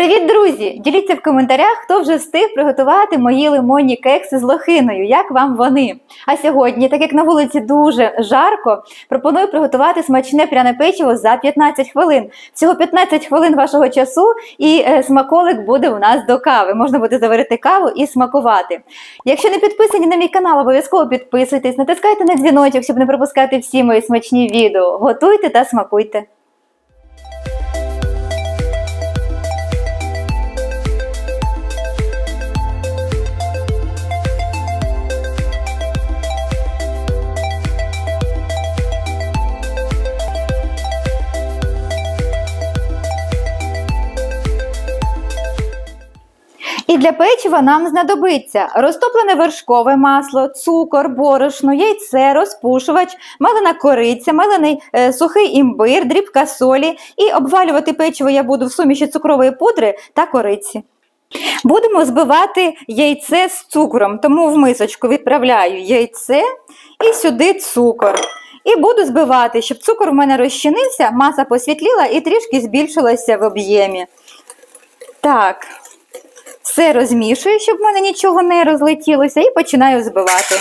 Привіт, друзі! Діліться в коментарях, хто вже встиг приготувати мої лимонні кекси з лохиною. Як вам вони? А сьогодні, так як на вулиці дуже жарко, пропоную приготувати смачне пряне печиво за 15 хвилин. Всього 15 хвилин вашого часу, і е, смаколик буде у нас до кави. Можна буде заварити каву і смакувати. Якщо не підписані на мій канал, обов'язково підписуйтесь, натискайте на дзвіночок, щоб не пропускати всі мої смачні відео. Готуйте та смакуйте. І для печива нам знадобиться розтоплене вершкове масло, цукор, борошно, яйце, розпушувач, мелена кориця, мелений е, сухий імбир, дрібка солі. І обвалювати печиво я буду в суміші цукрової пудри та кориці. Будемо збивати яйце з цукром, тому в мисочку відправляю яйце і сюди цукор. І буду збивати, щоб цукор в мене розчинився, маса посвітліла і трішки збільшилася в об'ємі. Так, все розмішую, щоб в мене нічого не розлетілося, і починаю збивати.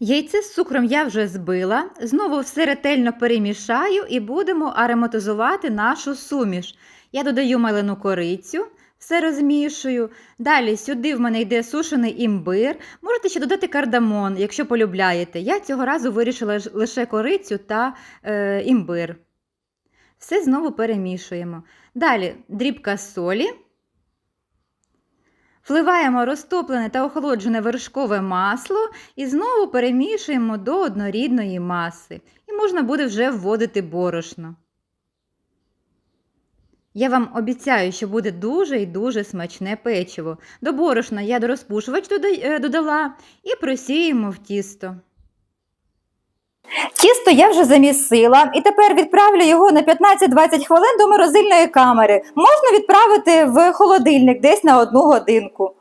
Яйце з цукром я вже збила. Знову все ретельно перемішаю і будемо ароматизувати нашу суміш. Я додаю мелену корицю, все розмішую. Далі сюди в мене йде сушений імбир. Можете ще додати кардамон, якщо полюбляєте. Я цього разу вирішила лише корицю та е, імбир. Все знову перемішуємо. Далі дрібка солі. Вливаємо розтоплене та охолоджене вершкове масло і знову перемішуємо до однорідної маси. І можна буде вже вводити борошно. Я вам обіцяю, що буде дуже і дуже смачне печиво. До борошна я до розпушувач е, додала і просіємо в тісто. Тісто я вже замісила і тепер відправлю його на 15-20 хвилин до морозильної камери. Можна відправити в холодильник десь на одну годинку.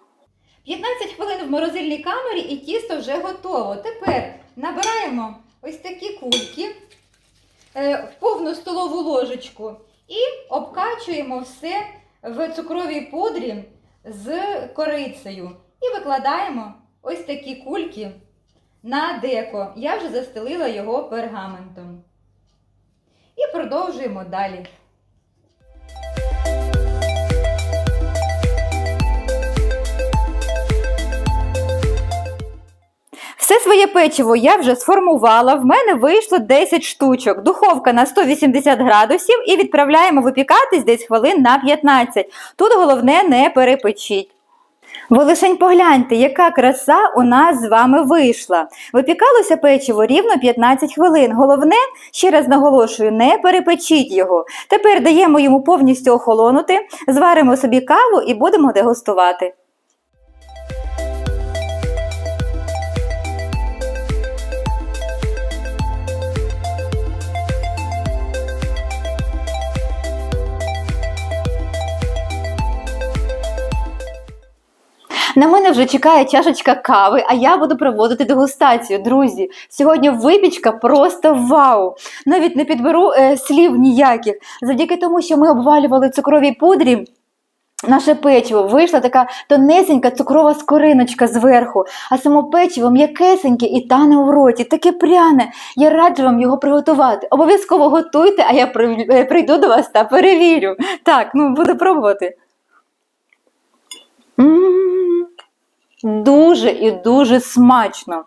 15 хвилин в морозильній камері і тісто вже готово. Тепер набираємо ось такі кульки е, в повну столову ложечку і обкачуємо все в цукровій пудрі з корицею. І викладаємо ось такі кульки на деко. Я вже застелила його пергаментом. І продовжуємо далі. Все своє печиво я вже сформувала. В мене вийшло 10 штучок. Духовка на 180 градусів і відправляємо випікатись десь хвилин на 15. Тут головне не перепечіть. Ви лишень погляньте, яка краса у нас з вами вийшла. Випікалося печиво рівно 15 хвилин. Головне, ще раз наголошую, не перепечіть його. Тепер даємо йому повністю охолонути, зваримо собі каву і будемо дегустувати. На мене вже чекає чашечка кави, а я буду проводити дегустацію. Друзі, сьогодні випічка просто вау! Навіть не підберу е, слів ніяких. Завдяки тому, що ми обвалювали в цукровій пудрі. Наше печиво вийшла така тонесенька цукрова скориночка зверху, а само печиво м'якесеньке і тане у роті, таке пряне. Я раджу вам його приготувати. Обов'язково готуйте, а я е, прийду до вас та перевірю. Так, ну буду пробувати. Дуже і дуже смачно.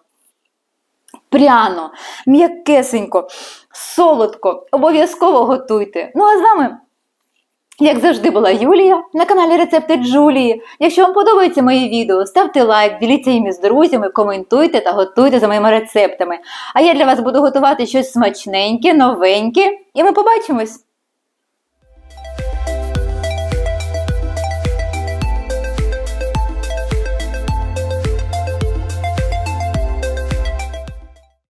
Пряно, м'якесенько, солодко. Обов'язково готуйте. Ну а з вами, як завжди, була Юлія на каналі Рецепти Джулії. Якщо вам подобається моє відео, ставте лайк, діліться їм з друзями, коментуйте та готуйте за моїми рецептами. А я для вас буду готувати щось смачненьке, новеньке, і ми побачимось!